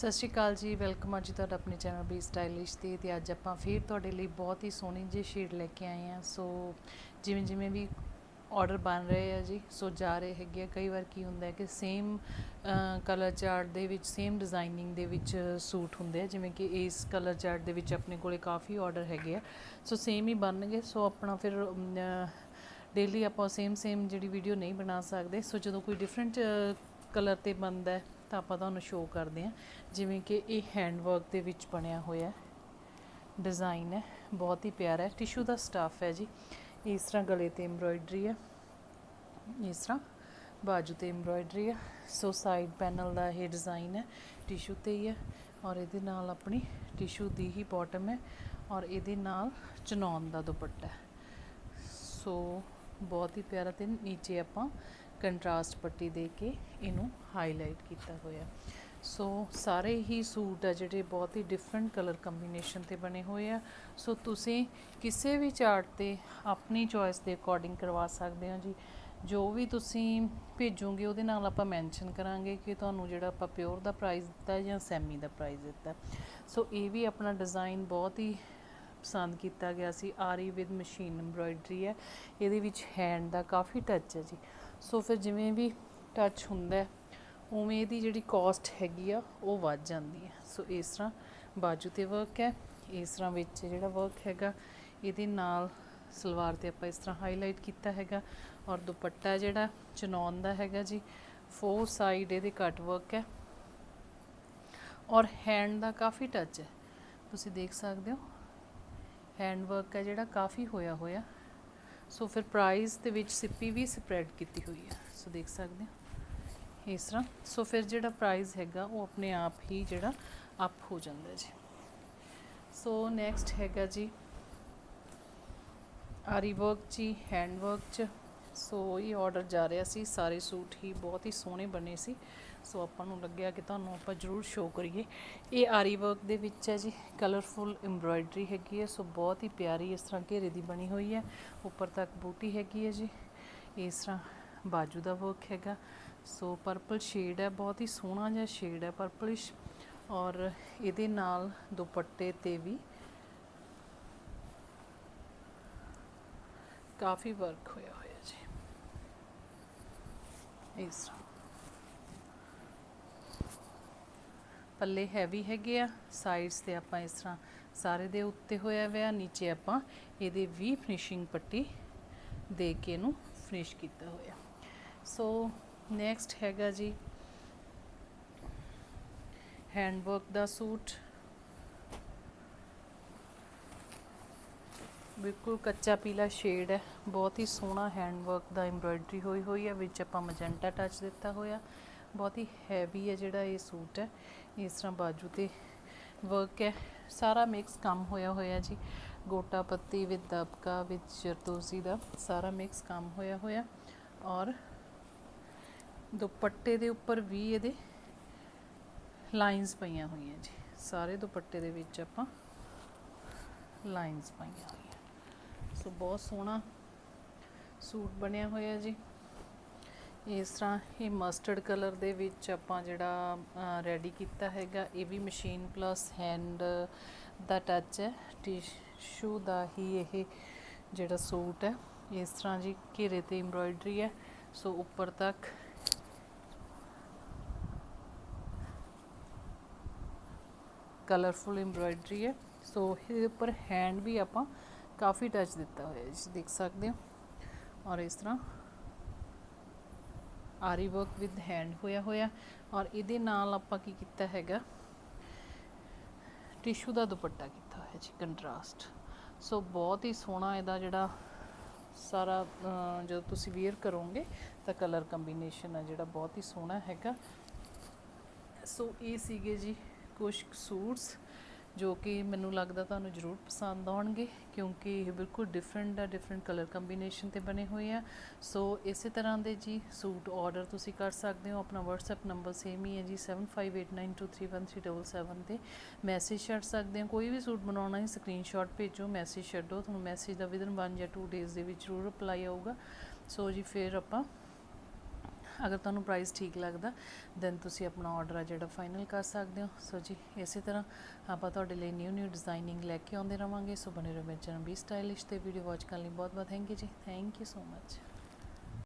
ਸਤਿ ਸ਼੍ਰੀ ਅਕਾਲ ਜੀ, ਵੈਲਕਮ ਆ ਜੀ ਤੁਹਾਡਾ ਆਪਣੇ ਚੈਨਲ ਬੀ ਸਟਾਈਲਿਸ਼ ਤੇ ਤੇ ਅੱਜ ਆਪਾਂ ਫਿਰ ਤੁਹਾਡੇ ਲਈ ਬਹੁਤ ਹੀ ਸੋਹਣੀ ਜਿਹੀ ਸ਼ੇਡ ਲੈ ਕੇ ਆਏ ਆ ਸੋ ਜਿਵੇਂ ਜਿਵੇਂ ਵੀ ਆਰਡਰ ਬਣ ਰਹੇ ਆ ਜੀ, ਸੋ ਜਾ ਰਹੇ ਹੈਗੇ ਆ। ਕਈ ਵਾਰ ਕੀ ਹੁੰਦਾ ਹੈ ਕਿ ਸੇਮ ਕਲਰ ਚਾਰਟ ਦੇ ਵਿੱਚ ਸੇਮ ਡਿਜ਼ਾਈਨਿੰਗ ਦੇ ਵਿੱਚ ਸੂਟ ਹੁੰਦੇ ਆ। ਜਿਵੇਂ ਕਿ ਇਸ ਕਲਰ ਚਾਰਟ ਦੇ ਵਿੱਚ ਆਪਣੇ ਕੋਲੇ ਕਾਫੀ ਆਰਡਰ ਹੈਗੇ ਆ। ਸੋ ਸੇਮ ਹੀ ਬਣਨਗੇ। ਸੋ ਆਪਣਾ ਫਿਰ ਡੇਲੀ ਆਪਾਂ ਸੇਮ ਸੇਮ ਜਿਹੜੀ ਵੀਡੀਓ ਨਹੀਂ ਬਣਾ ਸਕਦੇ। ਸੋ ਜਦੋਂ ਕੋਈ ਡਿਫਰੈਂਟ ਕਲਰ ਤੇ ਬਣਦਾ ਹੈ ਤਾਂ ਆਪਾਂ ਤੁਹਾਨੂੰ ਸ਼ੋਅ ਕਰਦੇ ਹਾਂ, ਜਿਵੇਂ ਕਿ ਇਹ ਹੈਂਡ ਵਰਕ ਦੇ ਵਿੱਚ ਬਣਿਆ ਹੋਇਆ ਡਿਜ਼ਾਈਨ ਹੈ, ਬਹੁਤ ਹੀ ਪਿਆਰਾ ਹੈ। ਟਿਸ਼ੂ ਦਾ ਸਟਾਫ ਹੈ ਜੀ। ਇਸ ਤਰ੍ਹਾਂ ਗਲੇ ਤੇ ਐਮਬ੍ਰੋਇਡਰੀ ਹੈ। ਇਸ ਤਰ੍ਹਾਂ ਬਾਜੂ ਤੇ ਐਮਬ੍ਰੋਇਡਰੀ ਹੈ। ਸੋ ਸਾਈਡ ਪੈਨਲ ਦਾ ਇਹ ਡਿਜ਼ਾਈਨ ਹੈ ਟਿਸ਼ੂ ਤੇ ਹੀ ਹੈ ਔਰ ਇਹਦੇ ਨਾਲ ਆਪਣੀ ਟਿਸ਼ੂ ਦੀ ਹੀ ਬਾਟਮ ਹੈ ਔਰ ਇਹਦੇ ਨਾਲ ਚਨੌਨ ਦਾ ਦੁਪੱਟਾ ਸੋ ਬਹੁਤ ਹੀ ਪਿਆਰਾ ਤੇ ਨੀਚੇ ਆਪਾਂ ਕੰਟਰਾਸਟ ਪੱਟੀ ਦੇ ਕੇ ਇਹਨੂੰ ਹਾਈਲਾਈਟ ਕੀਤਾ ਹੋਇਆ। ਸੋ ਸਾਰੇ ਹੀ ਸੂਟ ਆ ਜਿਹੜੇ ਬਹੁਤ ਹੀ ਡਿਫਰੈਂਟ ਕਲਰ ਕੰਬੀਨੇਸ਼ਨ ਤੇ ਬਣੇ ਹੋਏ ਆ। ਸੋ ਤੁਸੀਂ ਕਿਸੇ ਵੀ ਚਾਰਟ ਤੇ ਆਪਣੀ ਚੋਇਸ ਦੇ ਅਕੋਰਡਿੰਗ ਕਰਵਾ ਸਕਦੇ ਹੋ ਜੀ। ਜੋ ਵੀ ਤੁਸੀਂ ਭੇਜੋਗੇ, ਉਹਦੇ ਨਾਲ ਆਪਾਂ ਮੈਂਸ਼ਨ ਕਰਾਂਗੇ ਕਿ ਤੁਹਾਨੂੰ ਜਿਹੜਾ ਆਪਾਂ ਪਿਓਰ ਦਾ ਪ੍ਰਾਈਸ ਦਿੱਤਾ ਜਾਂ ਸੈਮੀ ਦਾ ਪ੍ਰਾਈਸ ਦਿੱਤਾ। ਸੋ ਇਹ ਵੀ ਆਪਣਾ ਡਿਜ਼ਾਈਨ ਬਹੁਤ ਹੀ ਪਸੰਦ ਕੀਤਾ ਗਿਆ ਸੀ। ਆਰੀ ਵਿਦ ਮਸ਼ੀਨ ਐਮਬ੍ਰੋਇਡਰੀ ਹੈ। ਇਹਦੇ ਵਿੱਚ ਹੈਂਡ ਦਾ ਕਾਫੀ ਟੱਚ ਹੈ ਜੀ। ਸੋ ਫਿਰ ਜਿਵੇਂ ਵੀ ਟੱਚ ਹੁੰਦਾ ਉਵੇਂ ਇਹਦੀ ਜਿਹੜੀ ਕਾਸਟ ਹੈਗੀ ਆ, ਉਹ ਵੱਧ ਜਾਂਦੀ ਹੈ। ਸੋ ਇਸ ਤਰ੍ਹਾਂ ਬਾਜੂ ਤੇ ਵਰਕ ਹੈ। ਇਸ ਤਰ੍ਹਾਂ ਵਿੱਚ ਜਿਹੜਾ ਵਰਕ ਹੈਗਾ, ਇਹਦੇ ਨਾਲ ਸਲਵਾਰ ਤੇ ਆਪਾਂ ਇਸ ਤਰ੍ਹਾਂ ਹਾਈਲਾਈਟ ਕੀਤਾ ਹੈਗਾ। ਔਰ ਦੁਪੱਟਾ ਜਿਹੜਾ ਚਨੌਨ ਦਾ ਹੈਗਾ ਜੀ ਫੋਰ ਸਾਈਡ ਇਹਦੇ ਕੱਟ ਵਰਕ ਹੈ। ਔਰ ਹੈਂਡ ਦਾ ਕਾਫੀ ਟੱਚ ਹੈ। ਤੁਸੀਂ ਦੇਖ ਸਕਦੇ ਹੋ ਹੈਂਡ ਵਰਕ ਹੈ ਜਿਹੜਾ ਕਾਫੀ ਹੋਇਆ ਹੋਇਆ। ਸੋ ਫਿਰ ਪ੍ਰਾਈਸ ਦੇ ਵਿੱਚ ਸਿੱਪੀ ਵੀ ਸਪਰੈਡ ਕੀਤੀ ਹੋਈ ਹੈ। ਸੋ ਦੇਖ ਸਕਦੇ ਹੋ ਇਸ ਤਰ੍ਹਾਂ। ਸੋ ਫਿਰ ਜਿਹੜਾ ਪ੍ਰਾਈਸ ਹੈਗਾ, ਉਹ ਆਪਣੇ ਆਪ ਹੀ ਜਿਹੜਾ ਅਪ ਹੋ ਜਾਂਦਾ ਜੀ। ਸੋ ਨੈਕਸਟ ਹੈਗਾ ਜੀ, ਆਰੀ ਵਰਕ ਜੀ ਹੈਂਡ ਵਰਕ ਚ। ਸੋ ਇਹ ਆਰਡਰ ਜਾ ਰਿਹਾ ਸੀ। ਸਾਰੇ ਸੂਟ ਹੀ ਬਹੁਤ ਹੀ ਸੋਹਣੇ ਬਣੇ ਸੀ। ਸੋ ਆਪਾਂ ਨੂੰ ਲੱਗਿਆ ਕਿ ਤੁਹਾਨੂੰ ਆਪਾਂ ਜ਼ਰੂਰ ਸ਼ੋਅ ਕਰੀਏ। ਇਹ ਆਰੀ ਵਰਕ ਦੇ ਵਿੱਚ ਹੈ ਜੀ। ਕਲਰਫੁਲ ਐਮਬ੍ਰੋਇਡਰੀ ਹੈਗੀ ਹੈ। ਸੋ ਬਹੁਤ ਹੀ ਪਿਆਰੀ ਇਸ ਤਰ੍ਹਾਂ ਘੇਰੇ ਦੀ ਬਣੀ ਹੋਈ ਹੈ। ਉੱਪਰ ਤੱਕ ਬੂਟੀ ਹੈਗੀ ਹੈ ਜੀ। ਇਸ ਤਰ੍ਹਾਂ ਬਾਜੂ ਦਾ ਵਰਕ ਹੈਗਾ। ਸੋ ਪਰਪਲ ਸ਼ੇਡ ਹੈ। ਬਹੁਤ ਹੀ ਸੋਹਣਾ ਜਿਹਾ ਸ਼ੇਡ ਹੈ ਪਰਪਲਿਸ਼ ਔਰ ਇਹਦੇ ਨਾਲ ਦੁਪੱਟੇ ਤੇ ਵੀ ਕਾਫੀ ਵਰਕ ਹੋਇਆ ਹੋਇਆ ਜੀ। ਇਸ ਤਰ੍ਹਾਂ। ਪੱਲੇ ਹੈਵੀ ਹੈਗੇ ਆ ਸਾਈਡਸ ਤੇ ਆਪਾਂ ਇਸ ਤਰ੍ਹਾਂ ਸਾਰੇ ਦੇ ਉੱਤੇ ਹੋਇਆ ਹੋਇਆ, ਨੀਚੇ ਆਪਾਂ ਇਹਦੇ ਵੀ ਫਿਨਿਸ਼ਿੰਗ ਪੱਟੀ ਦੇ ਕੇ ਇਹਨੂੰ ਫਿਨਿਸ਼ ਕੀਤਾ ਹੋਇਆ। ਸੋ ਨੈਕਸਟ ਹੈਗਾ ਜੀ ਹੈਂਡ ਵਰਕ ਦਾ ਸੂਟ। ਬਿਲਕੁਲ ਕੱਚਾ ਪੀਲਾ ਸ਼ੇਡ ਹੈ, ਬਹੁਤ ਹੀ ਸੋਹਣਾ ਹੈਂਡ ਵਰਕ ਦਾ ਐਮਬ੍ਰੋਇਡਰੀ ਹੋਈ ਹੋਈ ਹੈ, ਵਿੱਚ ਆਪਾਂ ਮਜੈਂਟਾ ਟੱਚ ਦਿੱਤਾ ਹੋਇਆ। ਬਹੁਤ ਹੀ ਹੈਵੀ ਹੈ ਜਿਹੜਾ ਇਹ ਸੂਟ ਹੈ। ਇਸ ਤਰ੍ਹਾਂ ਬਾਜੂ ਤੇ ਵਰਕ ਹੈ। ਸਾਰਾ ਮਿਕਸ ਕੰਮ ਹੋਇਆ ਹੋਇਆ ਜੀ। ਗੋਟਾ ਪੱਤੀ ਵਿਦ ਦਬਕਾ ਵਿਦ ਜਰਦੋਜ਼ੀ ਦਾ ਸਾਰਾ ਮਿਕਸ ਕੰਮ ਹੋਇਆ ਹੋਇਆ। ਔਰ ਦੁਪੱਟੇ ਦੇ ਉੱਪਰ ਵੀ ਇਹਦੇ ਲਾਈਨਸ ਪਈਆਂ ਹੋਈਆਂ ਜੀ। ਸਾਰੇ ਦੁਪੱਟੇ ਦੇ ਵਿੱਚ ਆਪਾਂ ਲਾਈਨਸ ਪਾਈਆਂ ਹੋਈਆਂ। ਸੋ ਬਹੁਤ ਸੋਹਣਾ ਸੂਟ ਬਣਿਆ ਹੋਇਆ ਜੀ। ਇਸ ਤਰ੍ਹਾਂ ਇਹ ਮਸਟਰਡ ਕਲਰ ਦੇ ਵਿੱਚ ਆਪਾਂ ਜਿਹੜਾ ਰੈਡੀ ਕੀਤਾ ਹੈਗਾ, ਇਹ ਵੀ ਮਸ਼ੀਨ ਪਲੱਸ ਹੈਂਡ ਦਾ ਟੱਚ ਹੈ। ਟਿਸ਼ੂ ਦਾ ਹੀ ਇਹ ਜਿਹੜਾ ਸੂਟ ਹੈ, ਇਸ ਤਰ੍ਹਾਂ ਜੀ ਘੇਰੇ ਤੇ ਐਮਬ੍ਰੋਇਡਰੀ ਹੈ। ਸੋ ਉੱਪਰ ਤੱਕ ਕਲਰਫੁਲ ਐਮਬ੍ਰੋਇਡਰੀ ਹੈ। ਸੋ ਇਹਦੇ ਉੱਪਰ ਹੈਂਡ ਵੀ ਆਪਾਂ ਕਾਫੀ ਟੱਚ ਦਿੱਤਾ ਹੋਇਆ ਜੀ ਦੇਖ ਸਕਦੇ ਹੋ। ਔਰ ਇਸ ਤਰ੍ਹਾਂ ਆਰੀ ਵਰਕ ਵਿਦ ਹੈਂਡ ਹੋਇਆ ਹੋਇਆ ਔਰ ਇਹਦੇ ਨਾਲ ਆਪਾਂ ਕੀ ਕੀਤਾ ਹੈਗਾ, ਟਿਸ਼ੂ ਦਾ ਦੁਪੱਟਾ ਕੀਤਾ ਹੋਇਆ ਜੀ, ਕੰਟਰਾਸਟ। ਸੋ ਬਹੁਤ ਹੀ ਸੋਹਣਾ ਇਹਦਾ ਜਿਹੜਾ ਸਾਰਾ ਜਦੋਂ ਤੁਸੀਂ ਵੇਅਰ ਕਰੋਗੇ ਤਾਂ ਕਲਰ ਕੰਬੀਨੇਸ਼ਨ ਆ ਜਿਹੜਾ ਬਹੁਤ ਹੀ ਸੋਹਣਾ ਹੈਗਾ। ਸੋ ਇਹ ਸੀਗੇ ਜੀ ਕੁਝ ਸੂਟਸ ਜੋ ਕਿ ਮੈਨੂੰ ਲੱਗਦਾ ਤੁਹਾਨੂੰ ਜ਼ਰੂਰ ਪਸੰਦ ਆਉਣਗੇ, ਕਿਉਂਕਿ ਇਹ ਬਿਲਕੁਲ ਡਿਫਰੈਂਟ ਆ ਡਿਫਰੈਂਟ ਕਲਰ ਕੰਬੀਨੇਸ਼ਨ ਤੇ ਬਣੇ ਹੋਏ ਆ। ਸੋ ਇਸੇ ਤਰ੍ਹਾਂ ਦੇ ਜੀ ਸੂਟ ਆਰਡਰ ਤੁਸੀਂ ਕਰ ਸਕਦੇ ਹੋ। ਆਪਣਾ WhatsApp ਨੰਬਰ ਸੇਮ ਹੀ ਹੈ ਜੀ 7589231377 ਤੇ ਮੈਸੇਜ ਛੱਡ ਸਕਦੇ ਹੋ। ਕੋਈ ਵੀ ਸੂਟ ਬਣਾਉਣਾ ਹੈ ਸਕਰੀਨਸ਼ਾਟ ਭੇਜੋ ਮੈਸੇਜ ਛੱਡੋ। ਤੁਹਾਨੂੰ ਮੈਸੇਜ ਦਾ ਵਿਦਨ 1 ਜਾਂ 2 ਡੇਜ਼ ਦੇ ਵਿੱਚ ਜ਼ਰੂਰ ਰਿਪਲਾਈ ਆਊਗਾ। ਸੋ ਜੀ ਫਿਰ ਆਪਾਂ ਅਗਰ ਤੁਹਾਨੂੰ ਪ੍ਰਾਈਸ ਠੀਕ ਲੱਗਦਾ ਦੈਨ ਤੁਸੀਂ ਆਪਣਾ ਆਰਡਰ ਆ ਜਿਹੜਾ ਫਾਈਨਲ ਕਰ ਸਕਦੇ ਹੋ। ਸੋ ਜੀ, ਇਸੇ ਤਰ੍ਹਾਂ ਆਪਾਂ ਤੁਹਾਡੇ ਲਈ ਨਿਊ ਨਿਊ ਡਿਜ਼ਾਈਨਿੰਗ ਲੈ ਕੇ ਆਉਂਦੇ ਰਵਾਂਗੇ। ਸੋ ਬਣੇ ਰਹੋ ਮੇਰੇ ਚੈਨਲ ਵੀ ਸਟਾਈਲਿਸ਼ ਤੇ ਵੀਡੀਓ ਵਾਚ ਕਰਨ ਲਈ ਬਹੁਤ ਬਹੁਤ ਥੈਂਕ ਯੂ ਜੀ। Thank you so much